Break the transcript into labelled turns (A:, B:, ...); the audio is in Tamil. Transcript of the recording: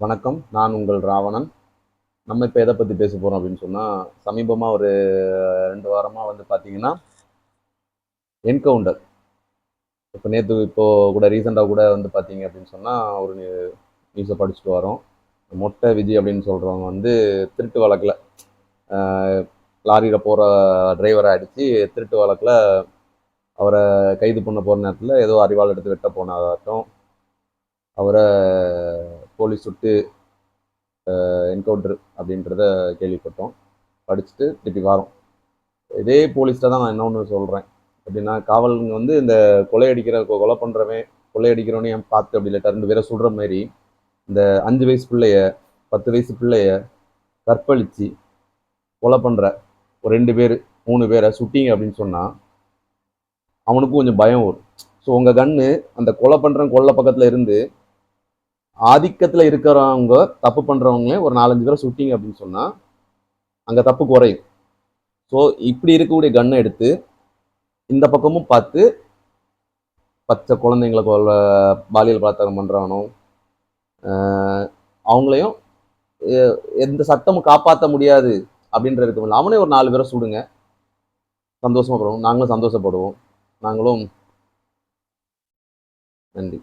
A: வணக்கம். நான் உங்கள் ராவணன். நம்ம இப்போ எதை பற்றி பேச போகிறோம் அப்படின்னு சொன்னால் சமீபமாக ஒரு ரெண்டு வாரமாக வந்து பார்த்தீங்கன்னா என்கவுண்டர் இப்போ நேற்று இப்போது கூட ரீசெண்டாக கூட வந்து பார்த்தீங்க அப்படின்னு சொன்னால் ஒரு நியூஸை படிச்சுட்டு வரோம். மொட்டை விஜய் அப்படின்னு சொல்கிறவங்க வந்து திருட்டு வழக்கில் லாரியில் போகிற டிரைவரை அடித்து திருட்டு வழக்கில் அவரை கைது பண்ண போகிற நேரத்தில் ஏதோ அறிவாள் எடுத்து வெட்ட போனதாகட்டும் அவரை போலீஸ் சுட்டு என்கவுண்டர் அப்படின்றத கேள்விப்பட்டோம். படிச்சுட்டு திருப்பி வரோம். இதே போலீஸ்கிட்ட தான் நான் இன்னொன்று சொல்கிறேன் எப்படின்னா காவலுங்க வந்து இந்த கொலை அடிக்கிற கொலை பண்ணுறவன் கொலை அடிக்கிறவனையும் ஏன் பார்த்து அப்படி இல்லை ரெண்டு பேரை சுடுற மாதிரி இந்த அஞ்சு வயசு பிள்ளைய பத்து வயசு பிள்ளைய கற்பழித்து கொலை பண்ணுற ஒரு ரெண்டு பேர் மூணு பேரை சுட்டிங்க அப்படின்னு சொன்னால் அவனுக்கும் கொஞ்சம் பயம் வரும். ஸோ உங்கள் கண்ணு அந்த கொலை பண்ணுறன் கொல்லை பக்கத்தில் இருந்து ஆதிக்கத்தில் இருக்கிறவங்க தப்பு பண்ணுறவங்களே ஒரு நாலஞ்சு பேரை சுட்டிங்க அப்படின்னு சொன்னால் அங்கே தப்பு குறையும். ஸோ இப்படி இருக்கக்கூடிய கன்னை எடுத்து இந்த பக்கமும் பார்த்து பச்சை குழந்தைங்களை கொல்ல பாலியல் பலாத்காரம் பண்ணுறானோ அவங்களையும் எந்த சட்டமும் காப்பாற்ற முடியாது அப்படின்றதுக்கு அவனே ஒரு நாலு பேரை சுடுங்க. சந்தோஷமாக படுவோம் நாங்களும் சந்தோஷப்படுவோம். நாங்களும் நன்றி.